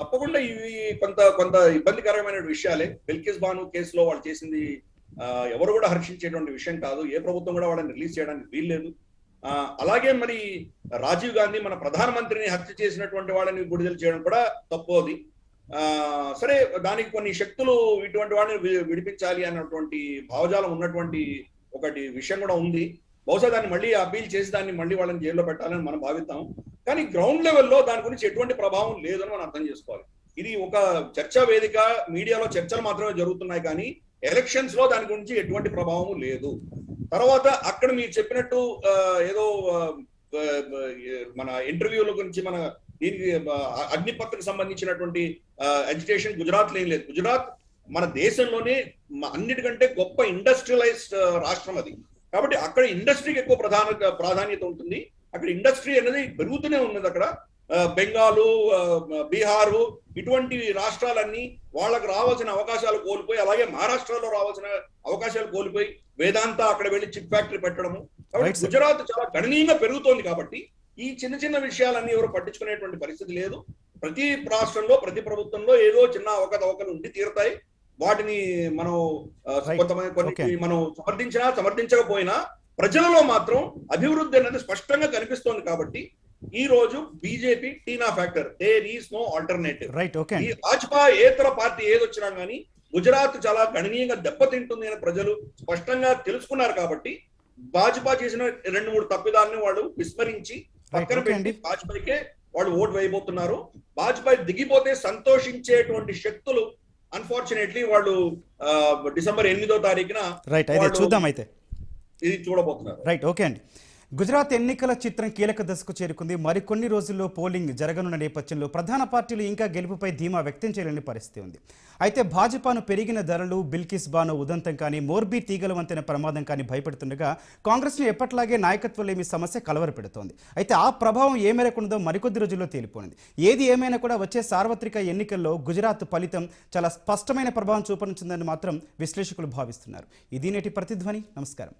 తప్పకుండా ఇవి కొంత కొంత ఇబ్బందికరమైన విషయాలే. బిల్కిస్ బాను కేసులో వాళ్ళు చేసింది ఎవరు కూడా హర్షించేటువంటి విషయం కాదు. ఏ ప్రభుత్వం కూడా వాళ్ళని రిలీజ్ చేయడానికి వీల్లేదు. అలాగే మరి రాజీవ్ గాంధీ మన ప్రధానమంత్రిని హత్య చేసినటువంటి వాళ్ళని విడుదల చేయడం కూడా తప్పు అది. సరే దానికి కొన్ని శక్తులు ఇటువంటి వాడిని విడిపించాలి అన్నటువంటి భావజాలం ఉన్నటువంటి ఒకటి విషయం కూడా ఉంది. బహుశా దాన్ని మళ్ళీ అప్పీల్ చేసి దాన్ని మళ్ళీ వాళ్ళని జైల్లో పెట్టాలని మనం భావిస్తాం. కానీ గ్రౌండ్ లెవెల్లో దాని గురించి ఎటువంటి ప్రభావం లేదని మనం అర్థం చేసుకోవాలి. ఇది ఒక చర్చా వేదిక మీడియాలో చర్చలు మాత్రమే జరుగుతున్నాయి కానీ ఎలక్షన్స్లో దాని గురించి ఎటువంటి ప్రభావం లేదు. తర్వాత అక్కడ మీరు చెప్పినట్టు ఏదో మన ఇంటర్వ్యూల గురించి మన దీనికి ఆ, అగ్నిపత్రకు సంబంధించినటువంటి ఎడ్యుకేషన్ గుజరాత్ ఏం లేదు. గుజరాత్ మన దేశంలోనే అన్నిటికంటే గొప్ప ఇండస్ట్రియలైజ్డ్ రాష్ట్రం అది. కాబట్టి అక్కడ ఇండస్ట్రీకి ఎక్కువ ప్రధాన ప్రాధాన్యత ఉంటుంది. అక్కడ ఇండస్ట్రీ అనేది పెరుగుతూనే ఉన్నది అక్కడ. బెంగాలు బీహారు ఇటువంటి రాష్ట్రాలన్నీ వాళ్ళకు రావాల్సిన అవకాశాలు కోల్పోయి అలాగే మహారాష్ట్రలో రావాల్సిన అవకాశాలు కోల్పోయి వేదాంత అక్కడ వెళ్ళి చిప్ ఫ్యాక్టరీ పెట్టడము. కాబట్టి. గుజరాత్ చాలా గణనీయంగా పెరుగుతోంది కాబట్టి ఈ చిన్న చిన్న విషయాలన్నీ ఎవరు పట్టించుకునేటువంటి పరిస్థితి లేదు. ప్రతి రాష్ట్రంలో ప్రతి ప్రభుత్వంలో ఏదో చిన్న అవకతవకలు ఉండి తీరుతాయి. వాటిని మనం. కొంతమంది కొన్ని. మనం సమర్థించినా సమర్థించకపోయినా ప్రజలలో మాత్రం అభివృద్ధి అనేది స్పష్టంగా కనిపిస్తోంది కాబట్టి ఈ రోజు BJP TINA factor there is no alternative. Right okay ఈ భాజపా ఏతర పార్టీ ఏదొచ్చినా గానీ గుజరాత్ చాలా గణనీయంగా దెబ్బతింటుంది అని ప్రజలు స్పష్టంగా తెలుసుకున్నారు కాబట్టి భాజపా చేసిన రెండు మూడు తప్పిదాలని వాళ్ళు విస్మరించి పక్కన. పెట్టి వాజ్పేయికే వాళ్ళు ఓటు వేయబోతున్నారు. వాజ్పేయి దిగిపోతే సంతోషించేటువంటి శక్తులు అన్ఫార్చునేట్లీ వాళ్ళు డిసెంబర్ ఎనిమిదో తారీఖున రైట్ అయితే చూద్దాం అయితే. ఇది చూడబోతున్నారు. రైట్ ఓకే అండి. గుజరాత్ ఎన్నికల చిత్రం కీలక దశకు చేరుకుంది. మరికొన్ని రోజుల్లో పోలింగ్ జరగనున్న నేపథ్యంలో ప్రధాన పార్టీలు ఇంకా గెలుపుపై ధీమా వ్యక్తం చేయలేని పరిస్థితి ఉంది. అయితే భాజపాను పెరిగిన ధరలు బిల్కిస్ బాను ఉదంతం కానీ మోర్బీ తీగల వంతెన ప్రమాదం కానీ భయపెడుతుండగా కాంగ్రెస్ను ఎప్పట్లాగే నాయకత్వంలో లేని సమస్య కలవరపెడుతోంది. అయితే ఆ ప్రభావం ఏ మేరకు ఉన్నదో మరికొద్ది రోజుల్లో తేలిపోయింది ఏది ఏమైనా కూడా వచ్చే సార్వత్రిక ఎన్నికల్లో గుజరాత్ ఫలితం చాలా స్పష్టమైన ప్రభావం చూపనుంచిందని మాత్రం విశ్లేషకులు భావిస్తున్నారు. ఇది నేటి ప్రతిధ్వని. నమస్కారం.